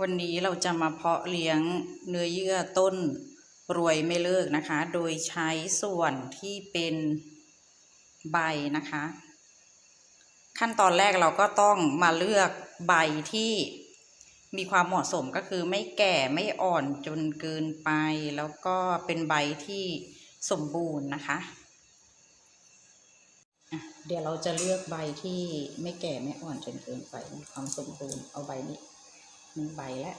วันนี้เราจะมาเพาะเลี้ยงเนื้อเยื่อต้นรวยไม่เลิกนะคะ โดยใช้ส่วนที่เป็นใบนะคะ ขั้นตอนแรกเราก็ต้องมาเลือกใบที่มีความเหมาะสมก็คือไม่แก่ไม่อ่อนจนเกินไป แล้วก็เป็นใบที่สมบูรณ์นะคะ เดี๋ยวเราจะเลือกใบที่ไม่แก่ไม่อ่อนจนเกินไปมีความสมบูรณ์เอาใบนี้ หนึ่งใบแล้ว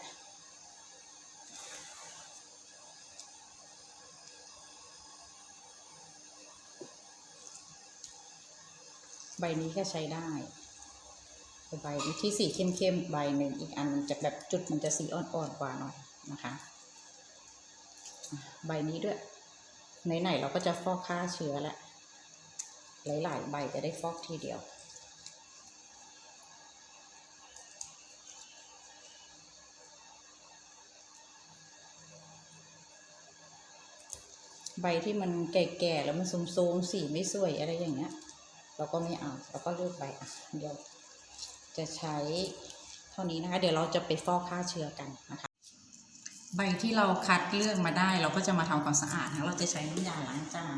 ใบนี้ก็ใช้ได้ใบนี้ที่สีเข้มๆใบหนึ่งอีกอันมันจะแบบจุดมันจะสีอ่อนๆกว่าหน่อยนะคะ ใบนี้ด้วยไหนๆเราก็จะฟอกฆ่าเชื้อแล้วหลายๆใบจะได้ฟอกทีเดียว ใบที่มันแก่ๆแล้วมันโทรมๆสีไม่สวยอะไรอย่างเงี้ย เราก็ไม่เอาเราก็เลือกใบอะเดี๋ยวจะใช้เท่านี้นะคะ เดี๋ยวเราจะไปฟอกฆ่าเชื้อกันนะคะ ใบที่เราคัดเลือกมาได้ เราก็จะมาทำความสะอาดนะเราจะใช้น้ำยาล้างจาน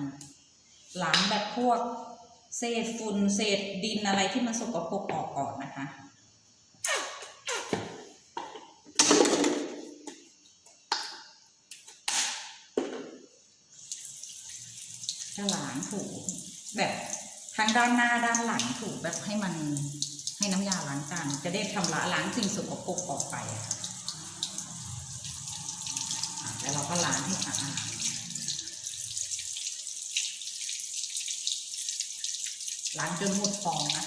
ล้างแบบพวกเศษฝุ่นเศษดินอะไรที่มันสกปรกออกก่อนนะคะ จะล้างถูแบบทั้งด้านหน้าด้านหลังถูแบบให้มันให้น้ำยาล้างจานจะได้ทำละล้างสิ่งสกปรกออกไปอะค่ะอะแล้วเราก็ล้างให้สะอาดล้างจนหมดฟองนะ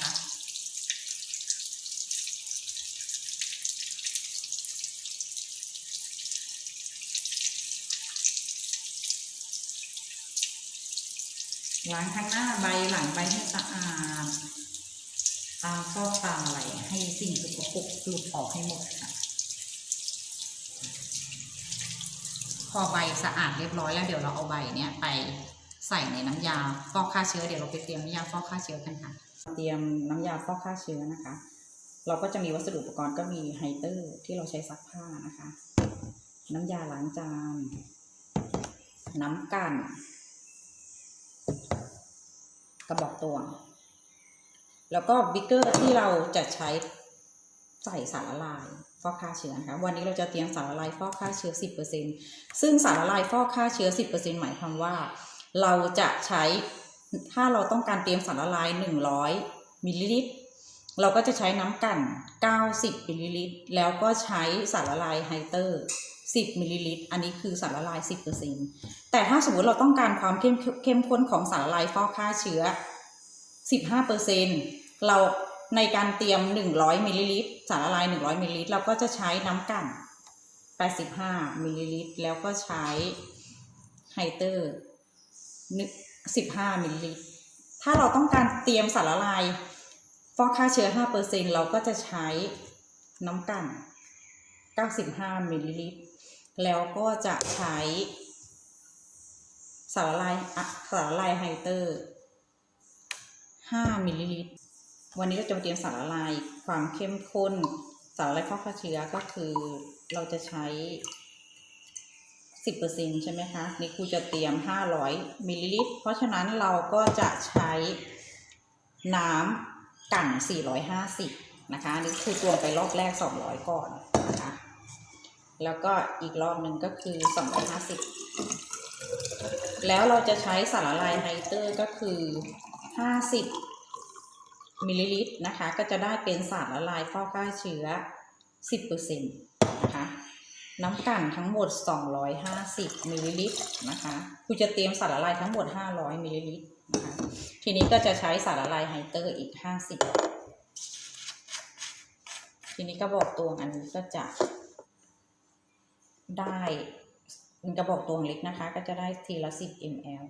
ล้างทั้งหน้าใบหลังใบให้สะอาด ตามซอกตามอะไรให้สิ่งสกปรกหลุดออกให้หมดค่ะพอใบสะอาดเรียบร้อยแล้วเดี๋ยวเราเอาใบเนี้ยไปใส่ในน้ำยาฟอกฆ่าเชื้อเดี๋ยวเราไปเตรียมน้ำยาฟอกฆ่าเชื้อกันค่ะ เตรียมน้ำยาฟอกฆ่าเชื้อนะคะ เราก็จะมีวัสดุอุปกรณ์ก็มีไฮเตอร์ที่เราใช้ซักผ้านะคะ น้ำยาล้างจานน้ำกัน กระบอกตวง แล้วก็บิ๊กเกอร์ที่เราจะใช้ใส่สารละลายฟอกฆ่าเชื้อนะคะวันนี้เราจะเตรียมสารละลายฟอกฆ่าเชื้อ 10%ซึ่งสารละลายฟอกฆ่าเชื้อ 10%หมายความว่า เราจะใช้ถ้าเราต้องการเตรียมสารละลาย 100มิลลิลิตรเราก็จะใช้น้ำกลั่น 90มิลลิลิตรแล้วก็ใช้สารละลายไฮเตอร์ 10มิลลิลิตรอันนี้คือสารละลาย 10%แต่ถ้าสมมติเราต้องการความเข้มเข้มข้นของสารละลายฟอกฆ่าเชื้อ 15%เราในการเตรียม 100มิลลิลิตรสารละลาย 100มิลลิลิตรเราก็จะใช้น้ำกั่น85มิลลิลิตรแล้วก็ใช้ไฮเตอร์15มิลลิลิตรถ้าเราต้องการเตรียมสารละลายฟอกฆ่าเชื้อ 5%เราก็จะใช้น้ำกั่น95มิลลิลิตร แล้วก็จะใช้สารละลายสารละลายไฮเตอร์ 5มิลลิลิตร วันนี้เราจะมาเตรียมสารละลายความเข้มข้น สารละลายฟอกฆ่าเชื้อก็คือเราจะใช้ 10%ใช่ไหมคะ นี่ครูจะเตรียม 500มิลลิลิตร เพราะฉะนั้นเราก็จะใช้น้ำกั่น450 นะคะนนี่คือตวงไปรอบแรก 200 ก่อนนะคะ แล้วก็อีกรอบหนึ่งก็คือ 250 แล้วเราจะใช้สารละลายไฮเตอร์ก็คือ 50 มิลลิลิตรนะคะ ก็จะได้เป็นสารละลายฟอกฆ่าเชื้อ 10%นะคะน้ำกั่นทั้งหมด 250มิลลิลิตรนะคะคุณจะเตรียมสารละลายทั้งหมด 500มิลลิลิตรนะคะทีนี้ก็จะใช้สารละลายไฮเตอร์อีก 50 ทีนี้กระบอกตวงอันนี้ก็จะ ได้กระบอกตวงเล็กนะคะ ก็จะได้ทีละ10 ml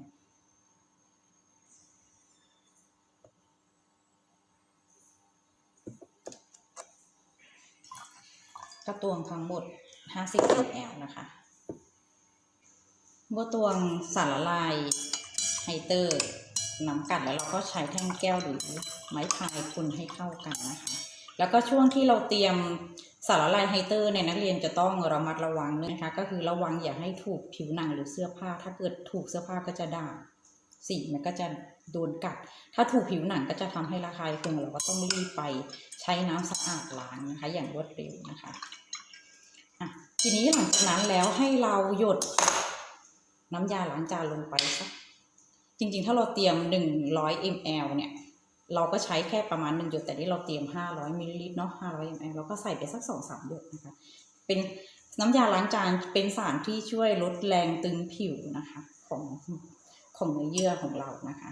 ก็ตวงทั้งหมด 50 ml นะคะเมื่อตวงสารละลายไฮเตอร์น้ำกัดแล้วเราก็ใช้แท่งแก้วหรือไม้พายคนให้เข้ากันนะคะ แล้วก็ช่วงที่เราเตรียม สารละลายไฮเตอร์เนี่ยนักเรียนจะต้องระมัดระวังนะคะ ก็คือระวังอย่าให้ถูกผิวหนังหรือเสื้อผ้า ถ้าเกิดถูกเสื้อผ้าก็จะด่างสีมันก็จะโดนกัด ถ้าถูกผิวหนังก็จะทำให้ระคายเคืองเราก็ต้องรีบไปใช้น้ำสะอาดล้างนะคะ อย่างรวดเร็วนะคะะทีนี้หลังจากนั้นแล้วให้เราหยดน้ำยาล้างจานลงไปสักจริงๆ ถ้าเราเตรียม 100 ml เนี่ย เราก็ใช้แค่ประมาณหนึ่งหยดแต่นี่เราเตรียม 500มิลลิลิตรเนาะ500 ml เราก็ใส่ไปสักสองสามหยดนะคะ เป็นน้ำยาล้างจานเป็นสารที่ช่วยลดแรงตึงผิวนะคะของของเนื้อเยื่อของเรานะคะ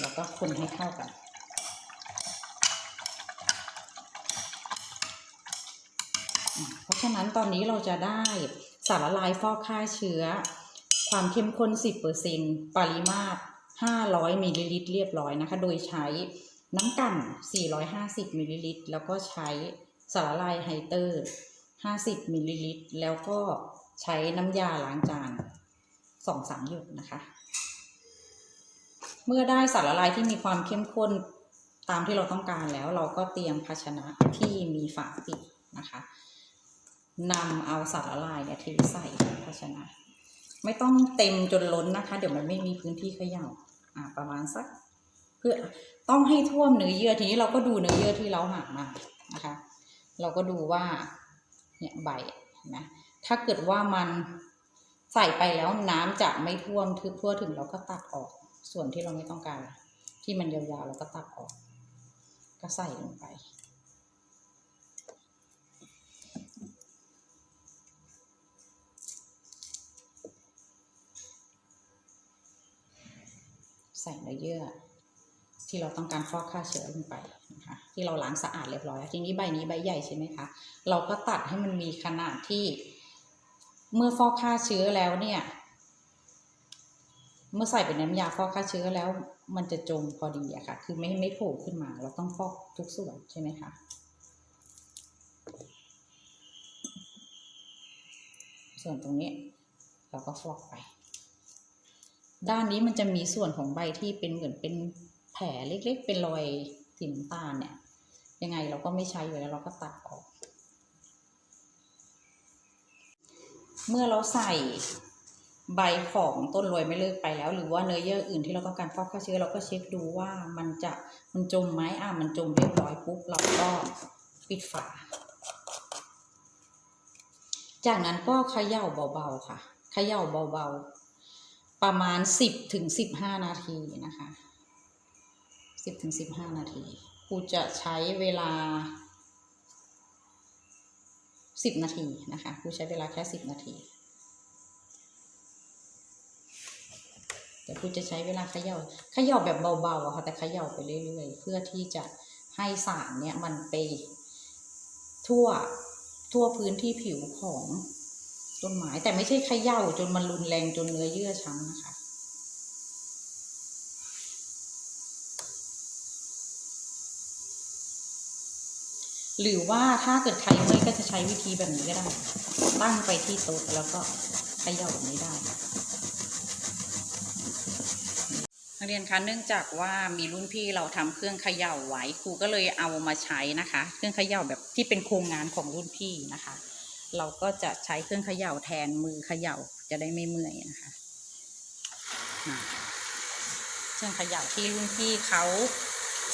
แล้วก็คนให้เข้ากันเพราะฉะนั้นตอนนี้เราจะได้สารละลายฟอกฆ่าเชื้อ ความเข้มข้น 10%ปริมาตร 500มิลลิลิตรเรียบร้อยนะคะ โดยใช้น้ำกั่น 450มิลลิลิตรแล้วก็ใช้สารละลายไฮเตอร์ 50มิลลิลิตรแล้วก็ใช้น้ำยาล้างจาน2-3หยดนะคะ เมื่อได้สารละลายที่มีความเข้มข้นตามที่เราต้องการแล้วเราก็เตรียมภาชนะที่มีฝาปิดนะคะนำเอาสารละลายเนี่ยเทใส่ภาชนะ ไม่ต้องเต็มจนล้นนะคะ เดี๋ยวมันไม่มีพื้นที่เขย่าอ่าประมาณสัก เพื่อต้องให้ท่วมเนื้อเยื่อทีนี้เราก็ดูเนื้อเยื่อที่เราหามานะคะ เราก็ดูว่าเนี่ยใบนไหมถ้าเกิดว่ามันใส่ไปแล้วน้ำจะไม่ท่วมทึบทั่วถึงเราก็ตัดออก ส่วนที่เราไม่ต้องการ ที่มันยาวๆเราก็ตัดออก ก็ใส่ลงไป ส่เนื้อเยื่อ ที่เราต้องการฟอกฆ่าเชื้อลงไปนะคะที่เราล้างสะอาดเรียบร้อยทีนี้ใบนี้ใบใหญ่ใช่ไหมคะเราก็ตัดให้มันมีขนาดที่ เมื่อฟอกฆ่าเชื้อแล้วเนี่ย เมื่อใส่เป็นน้ำยาฟอกฆ่าเชื้อแล้ว มันจะจมพอดีอะค่ะ คือไม่ไม่โผล่ขึ้นมา เราต้องฟอกทุกส่วนใช่ไหมคะส่วนตรงนี้เราก็ฟอกไป ด้านนี้มันจะมีส่วนของใบที่เป็นเหมือนเป็นแผลเล็กๆ เป็นรอยสีน้ำตาลเนี่ย ยังไงเราก็ไม่ใช้อยู่แล้วเราก็ตัดออก เมื่อเราใส่ใบของต้นรวยไม่เลิกไปแล้ว หรือว่าเนื้อเยื่ออื่นที่เราต้องการฟอกฆ่าเชื้อเราก็เช็คดูว่ามันจะมันจมไหมอะมันจมเรียบร้อยปุ๊บเราก็ปิดฝา จากนั้นก็เขย่าเบาๆค่ะเขย่าเบาๆ ประมาณสิบถึงสิบห้านาทีนะคะสิบถึงสิบห้านาทีครูจะใช้เวลาสิบนาทีนะคะครูใช้เวลาแค่สิบนาทีเดี๋ยวครูจะใช้เวลาเขย่าเขย่าแบบเบาๆอะค่ะแต่เขย่าไปเรื่อยๆ เพื่อที่จะให้สารเนี่ยมันไปทั่วทั่วพื้นที่ผิวของ ต้นไม้แต่ไม่ใช่เขย่าจนมันรุนแรงจนเนื้อเยื่อช้ำนะคะ หรือว่าถ้าเกิดใครเมื่อยก็จะใช้วิธีแบบนี้ก็ได้ ตั้งไปที่โต๊ะแล้วก็เขย่าแบบนี้ได้นักเรียนคะเนื่องจากว่ามีรุ่นพี่เราทำเครื่องเขย่าไว้ครูก็เลยเอามาใช้นะคะ เครื่องเขย่าแบบที่เป็นโครงงานของรุ่นพี่นะคะ เราก็จะใช้เครื่องเขย่าแทนมือเขย่าจะได้ไม่เมื่อยนะคะเครื่องเขย่าที่รุ่นพี่เขา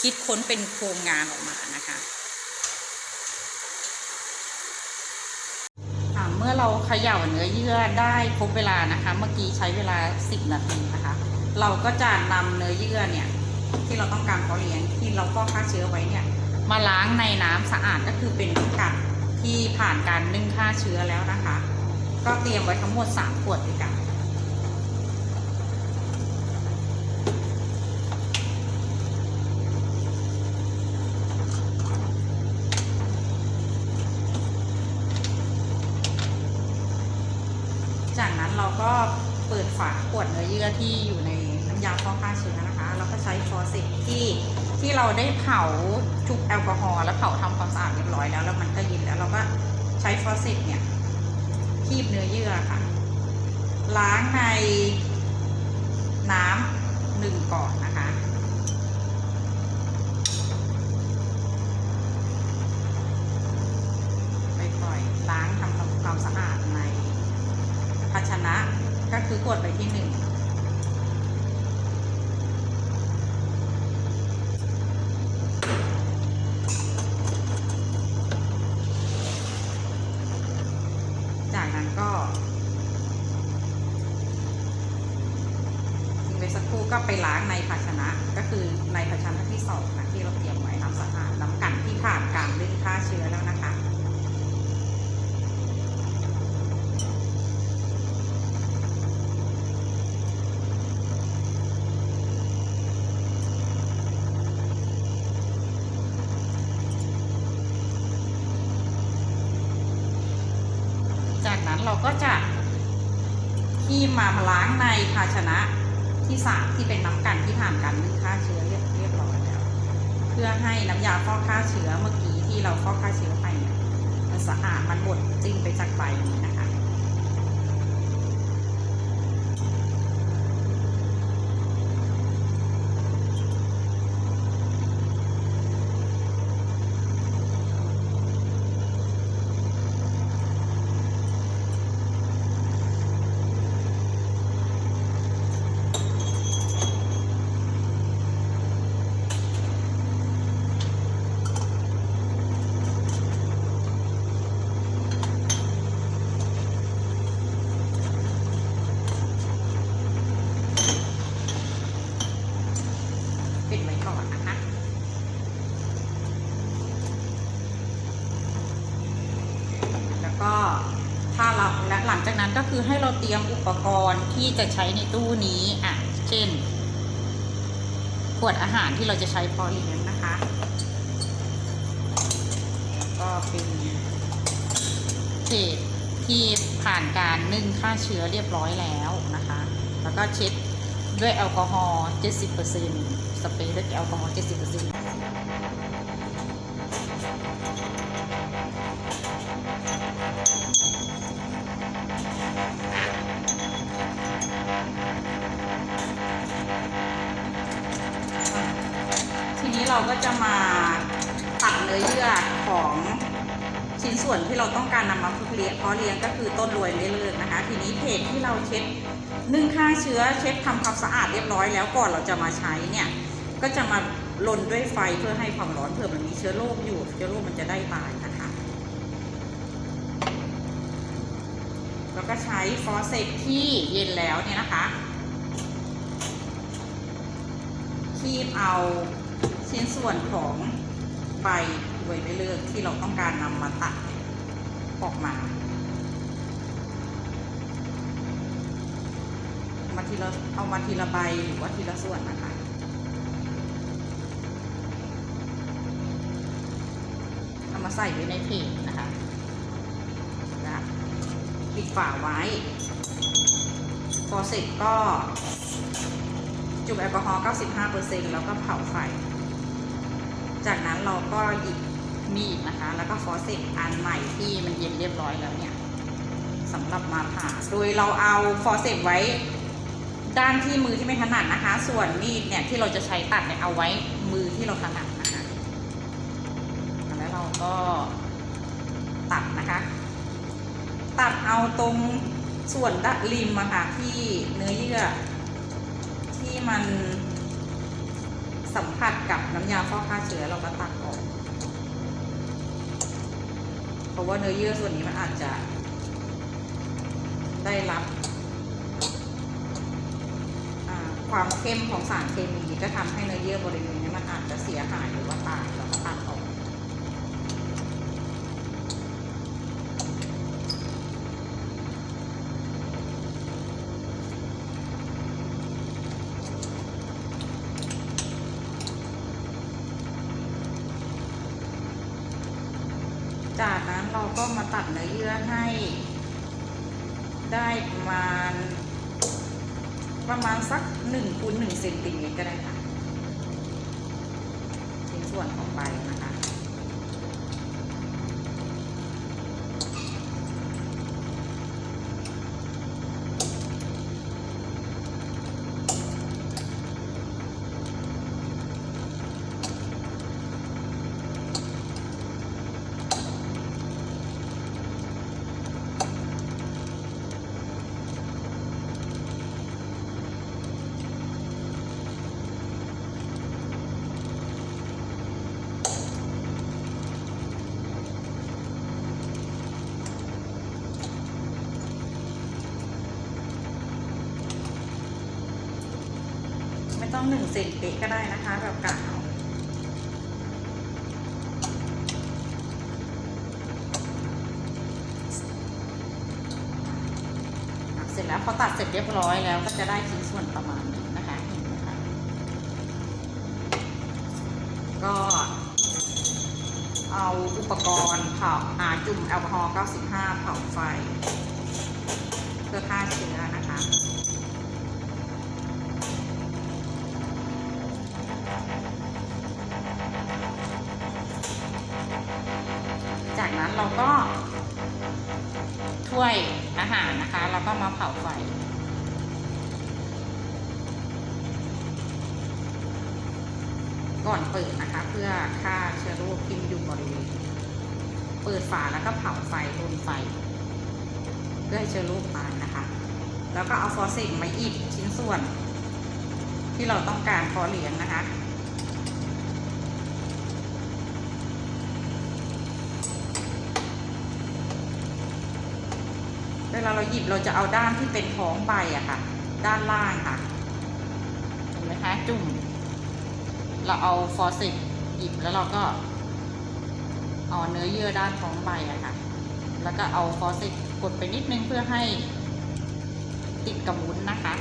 คิดค้นเป็นโครงงานออกมานะคะเมื่อเราเขย่าเนื้อเยื่อได้ครบเวลานะคะ เมื่อกี้ใช้เวลา 10 นาทีนะคะ เราก็จะนำเนื้อเยื่อเนี่ยที่เราต้องการเพาะเลี้ยงที่เราก็ฆ่าเชื้อไว้เนี่ยมาล้างในน้ำสะอาดก็คือเป็นน้ำกัด ที่ผ่านการนึ่งฆ่าเชื้อแล้วนะคะ ก็เตรียมไว้ทั้งหมด 3 ขวดด้วยกันจากนั้นเราก็เปิดฝาขวดเนื้อเยื่อที่อยู่ในน้ำยาฟอกฆ่าเชื้อนะคะเราก็ใช้ฟอร์เซตที่ที่เราได้เผาชุบแอลกอฮอล์แล้วเผาทำความสะอาดเรียบร้อยแล้ว แล้วมันก็เย็น เราก็ใช้ฟอสเซตเนี่ยคีบเนื้อเยื่อค่ะ ล้างในน้ำหนึ่งก่อนนะคะค่อยๆล้างทำความสะอาดในภาชนะก็คือกดไปที่หนึ่ง ไปล้างในภาชนะก็คือในภาชนะที่สองนะที่เราเตรียมไว้น้ำสะอาดน้ำกันที่ผ่านการดึงฆ่าเชื้อแล้วนะคะจากนั้นเราก็จะที่มาล้างในภาชนะ ที่สามที่เป็นน้ำกันที่ผ่านการนึ่งฆ่าเชื้อเรียบเรียบร้อยแล้ว เพื่อให้น้ำยาฟอกฆ่าเชื้อเมื่อกี้ที่เราฟอกฆ่าเชื้อไปเนี่ยมันสะอาดมันหมดจริงไปจากใบนี้นะคะ ปิดไว้ก่อนนะคะ แล้วก็ถ้าเราและหลังจากนั้นก็ คือให้เราเตรียมอุปกรณ์ที่จะใช้ในตู้นี้อะเช่น ขวดอาหารที่เราจะใช้พอเลี้ยงนะคะแล้วก็เป็นเศษที่ผ่านการนึ่งฆ่าเชื้อเรียบร้อยแล้วนะคะ แล้วก็เช็ดด้วยแอลกอฮอล์70%สเปรย์ด้วยแอลกอฮอล์70% เราก็จะมาตัดเนื้อเยื่อของชิ้นส่วนที่เราต้องการนำมาฝึกเลี้ยงเพาะเลี้ยงก็คือต้นรวยไม่เลิกนะคะ ทีนี้เพจที่เราเช็ดนึ่งฆ่าเชื้อเช็ดทำความสะอาดเรียบร้อยแล้วก่อนเราจะมาใช้เนี่ยก็จะมาลนด้วยไฟเพื่อให้ความร้อนเผื่อมันมีเชื้อโรคอยู่เชื้อโรคมันจะได้ตายนะคะ แล้วก็ใช้ฟอสเซตที่เย็นแล้วเนี่ยนะคะคีบเอา ชิ้นส่วนของใบไว้ไม่เลือกที่เราต้องการนำมาตัดออกมา มาทีละเอามาทีละใบหรือว่าทีละส่วนนะคะเอามาใส่ไว้ในเพจนะคะนะปิดฝาไว้ พอเสร็จก็จุ่มแอลกอฮอล์95%แล้วก็เผาไฟ จากนั้นเราก็หยิบมีดนะคะ แล้วก็ฟอสเซตอันใหม่ที่มันเย็นเรียบร้อยแล้วเนี่ยสำหรับมาผ่า โดยเราเอาฟอสเซตไว้ ด้านที่มือที่ไม่ถนัดนะคะ ส่วนมีดเนี่ยที่เราจะใช้ตัดเนี่ยเอาไว้มือที่เราถนัดนะคะ แล้วเราก็ตัดนะคะ ตัดเอาตรงส่วนด้านริมอะค่ะที่เนื้อเยื่อที่มัน สัมผัสกับน้ำยาฟอกฆ่าเชื้อเราก็ตักออก เพราะว่าเนื้อเยื่อส่วนนี้มันอาจจะได้รับความเข้มของสารเคมีก็ทำให้เนื้อเยื่อบริเวณนี้มันอาจจะเสียหายหรือว่าตายเราก็ตัดออก จากนั้นเราก็มาตัดเนื้อเยื่อให้ ได้ประมาณ ประมาณสักหนึ่งคูณหนึ่งเซนติเมตรก็ได้ค่ะชิ้นส่วนของใบนะคะ จ ต้องหนึ่งเซนเป๊ะก็ได้นะคะแบบกะเอาอะเสร็จแล้วพอตัดเสร็จเรียบร้อยแล้วก็จะได้ชิ้นส่วนประมาณนี้นะคะเห็นไหมคะก็เอาอุปกรณ์เผาอาจุ่มแอลกอฮอล์95 เผาไฟ เพื่อฆ่าเชื้อนะคะ ถ้วยอาหารนะคะ แล้วก็มาเผาไฟก่อนเปิดนะคะ เพื่อฆ่าเชื้อโรคที่อยู่บริเวณเปิดฝาแล้วก็เผาไฟลนไฟ เพื่อให้เชื้อโรคตายนะคะ แล้วก็เอาฟอสซิลมาอีกชิ้นส่วน ที่เราต้องการพอเหลี้ยงนะคะ เวลาเรา หยิบเราจะเอาด้านที่เป็นท้องใบอะค่ะ ด้านล่างค่ะเห็นไหมคะจุ่ม เราเอาฟอสซิลหยิบแล้วเราก็เอาเนื้อเยื่อด้านท้องใบอะค่ะ แล้วก็เอาฟอสซิลกดไปนิดนึงเพื่อให้ติดกับวุ้นนะคะ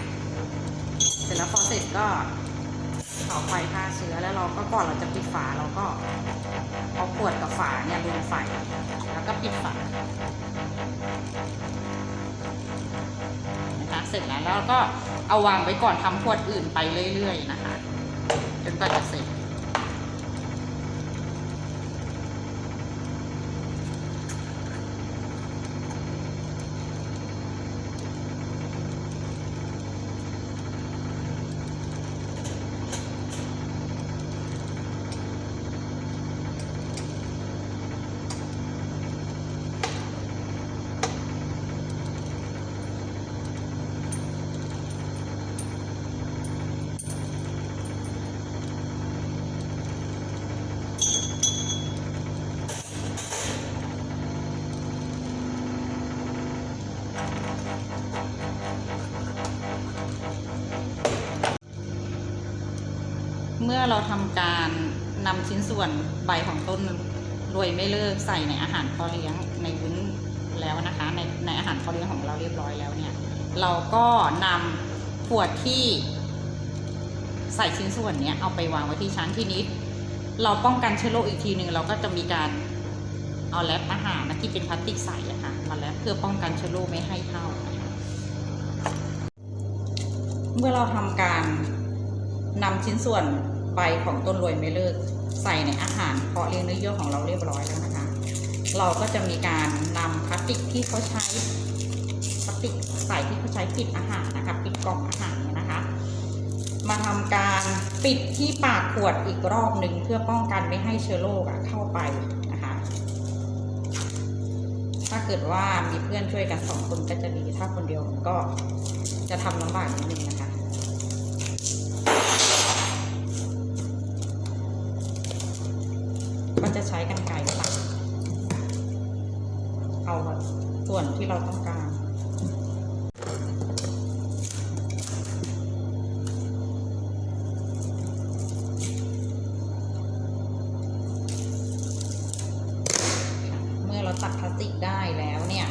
เสร็จแล้วฟอสซิลก็เผาไฟฆ่าเชื้อแล้วเราก็ก่อนเราจะปิดฝาเราก็เอาขวดกับฝาเนี่ยรวมไฟแล้วก็ปิดฝา สร็จแล้วแล้วก็เอาวางไว้ก่อนทำขวดอื่นไปเรื่อย ๆ นะคะจนกว่าจะเสร็จ อเราทำการนำชิ้นส่วนใบของต้นรวยไม่เลิกใส่ในอาหารพอเลี้ยงในวุ้นแล้วนะคะ ในในอาหารพอเลี้ยงของเราเรียบร้อยแล้วเนี่ย เราก็นำขวดที่ใส่ชิ้นส่วนเนี้ยเอาไปวางไว้ที่ชั้นที่นี้เราป้องกันเชื้อโรคอีกทีหนึ่งเราก็จะมีการเอาแรปอาหารนะที่เป็นพลาสติกใสอะค่ะมาแรปเพื่อป้องกันเชื้อโรคไม่ให้เข้านะคะเมื่อเราทำการนำชิ้นส่วน ใบของต้นรวยไม่เลิกใส่ในอาหารเพาะเลี้ยงเนื้อเยื่อของเราเรียบร้อยแล้วนะคะ เราก็จะมีการนำพลาสติกที่เขาใช้พลาสติกใส่ที่เขาใช้ปิดอาหารนะคะปิดกล่องอาหารนะคะ มาทำการปิดที่ปากขวดอีกรอบหนึ่งเพื่อป้องกันไม่ให้เชื้อโรคเข้าไปนะคะ ถ้าเกิดว่ามีเพื่อนช่วยกันสองคนก็จะดีถ้าคนเดียวก็จะทำลำบากนิดนึงนะคะ ก็จะใช้กันไกรตัดเอาส่วนที่เราต้องการเมื่อเราตัดพลาสติกได้แล้วเนี่ย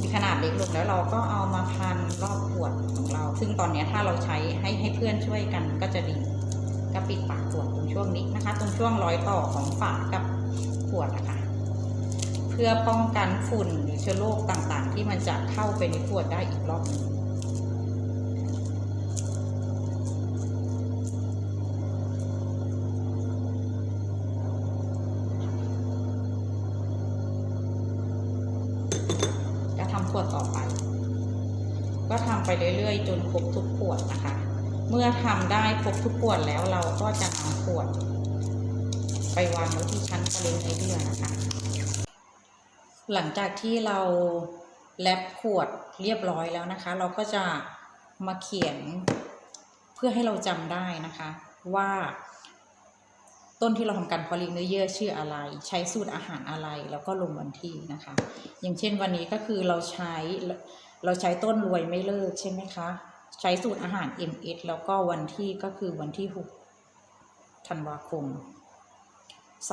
มีขนาดเล็กลงแล้วเราก็เอามาพันรอบขวดของเรา ซึ่งตอนนี้ถ้าเราใช้ให้ให้เพื่อนช่วยกันก็จะดีก็ปิดปาก ช่วงนี้นะคะ ตรงช่วงรอยต่อของฝากับขวดนะคะ เพื่อป้องกันฝุ่นหรือเชื้อโรคต่างๆ ที่มันจะเข้าไปในขวดได้อีกรอบหนึงก็ทำขวดต่อไป ก็ทำไปเรื่อยๆ จนครบทุกขวดนะคะ เมื่อทำได้ครบทุกขวดแล้วเราก็จะนำขวด ไปวางไว้ที่ชั้นประเด็นไอเดียนะคะ หลังจากที่เราแลบขวดเรียบร้อยแล้วนะคะ เราก็จะมาเขียนเพื่อให้เราจำได้นะคะว่าต้นที่เราทำการพาะเลี้ยงเนื้อเยื่อชื่ออะไร ใช้สูตรอาหารอะไรแล้วก็ลงวันที่นะคะ อย่างเช่นวันนี้ก็คือเราใช้เราใช้ต้นรวยไม่เลิกใช่ไหมคะ ใช้สูตรอาหาร MS แล้วก็วันที่ก็คือวันที่ 6 ธันวาคม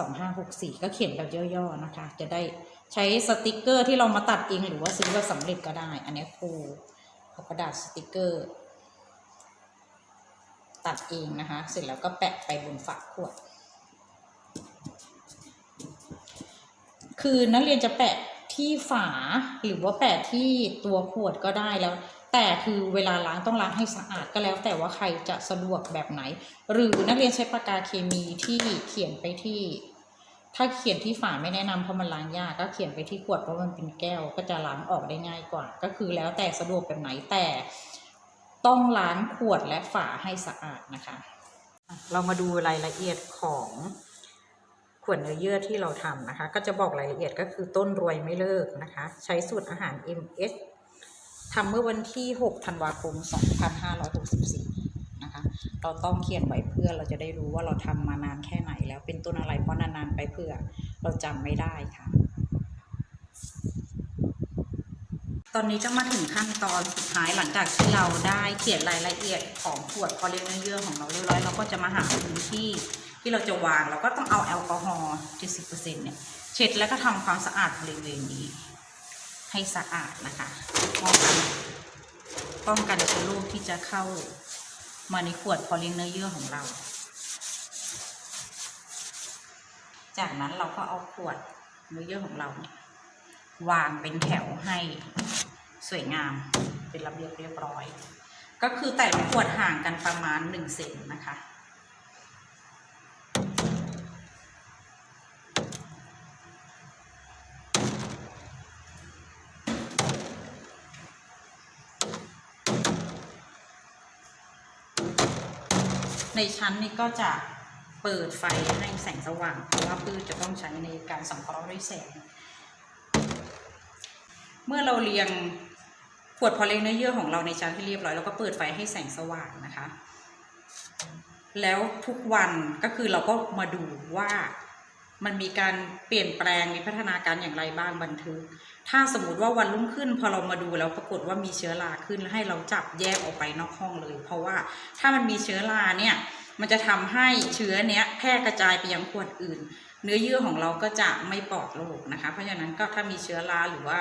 2564 ก็เขียนแบบย่อๆนะคะ จะได้ใช้สติกเกอร์ที่เรามาตัดเองหรือว่าซื้อแบบสำเร็จก็ได้ อันนี้ครูเอากระดาษสติกเกอร์ ตัดเองนะคะ เสร็จแล้วก็แปะไปบนฝาขวด คือนักเรียนจะแปะที่ฝาหรือว่าแปะที่ตัวขวดก็ได้แล้ว แต่คือเวลาล้างต้องล้างให้สะอาดก็แล้ว แต่ว่าใครจะสะดวกแบบไหน หรือนักเรียนใช้ปากกาเคมีที่เขียนไปที่ ถ้าเขียนที่ฝาไม่แนะนำเพราะมันล้างยากก็เขียนไปที่ขวดเพราะมันเป็นแก้วก็จะล้างออกได้ง่ายกว่า ก็คือแล้วแต่สะดวกแบบไหนแต่ต้องล้างขวดและฝาให้สะอาดนะคะ เรามาดูรายละเอียดของขวดเนื้อเยื่อที่เราทำนะคะ ก็จะบอกรายละเอียดก็คือต้นรวยไม่เลิกนะคะ ใช้สูตรอาหาร MS ทำเมื่อวันที่ 6 ธันวาคม 2564 นะคะ เราต้องเขียนไว้เพื่อเราจะได้รู้ว่าเราทำมานานแค่ไหนแล้วเป็นต้นอะไรเพราะนานๆไปเพื่อเราจำไม่ได้ค่ะ ตอนนี้จะมาถึงขั้นตอนสุดท้ายหลังจากที่เราได้เขียนรายละเอียดของขวดพอลิเมอร์เยื่อของเราเรียบร้อยเราก็จะมาหาพื้นที่ที่เราจะวางเราก็ต้องเอาแอลกอฮอล์70%เนี่ยเช็ดแล้วก็ทำความสะอาดบริเวณนี้ ให้สะอาดนะคะป้องกันป้องกันเชื้อโรคที่จะเข้ามาในขวดพอลิเมอร์เยื่อของเรา จากนั้นเราก็เอาขวดเนื้อเยื่อของเรา วางเป็นแถวให้สวยงามเป็นระเบียบเรียบร้อย ก็คือแต่ละขวดห่างกันประมาณหนึ่งเซนนะคะ ในชั้นนี้ก็จะเปิดไฟให้แสงสว่าง เพราะว่าพืชจะต้องใช้ในการสังเคราะห์ด้วยแสง เมื่อเราเรียงขวดพอเลี้ยงเนื้อเยื่อของเราในชั้นที่เรียบร้อยแล้วก็เปิดไฟให้แสงสว่างนะคะ แล้วทุกวันก็คือเราก็มาดูว่า มันมีการเปลี่ยนแปลงมีพัฒนาการอย่างไรบ้างบันทึก ถ้าสมมติว่าวันรุ่งขึ้น พอเรามาดูแล้วปรากฏว่ามีเชื้อราขึ้นแล้วให้เราจับแยกออกไปนอกห้องเลย เพราะว่าถ้ามันมีเชื้อราเนี่ยมันจะทำให้เชื้อเนี้ยแพร่กระจายไปยังขวดอื่น เนื้อเยื่อของเราก็จะไม่ปลอดโรคนะคะ เพราะฉะนั้นก็ถ้ามีเชื้อราหรือว่า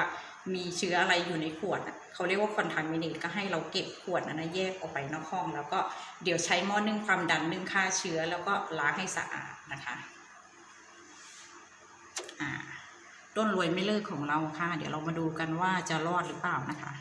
มีเชื้ออะไรอยู่ในขวดเขาเรียกว่าคอนทามิเนตก็ให้เราเก็บขวดนั้นแยกออกไปนอกห้อง แล้วก็เดี๋ยวใช้หม้อนึ่งความดันนึ่งฆ่าเชื้อแล้วก็ล้างให้สะอาดนะคะ ต้นรวยไม่เลิกของเราค่ะ เดี๋ยวเรามาดูกันว่าจะรอดหรือเปล่านะคะ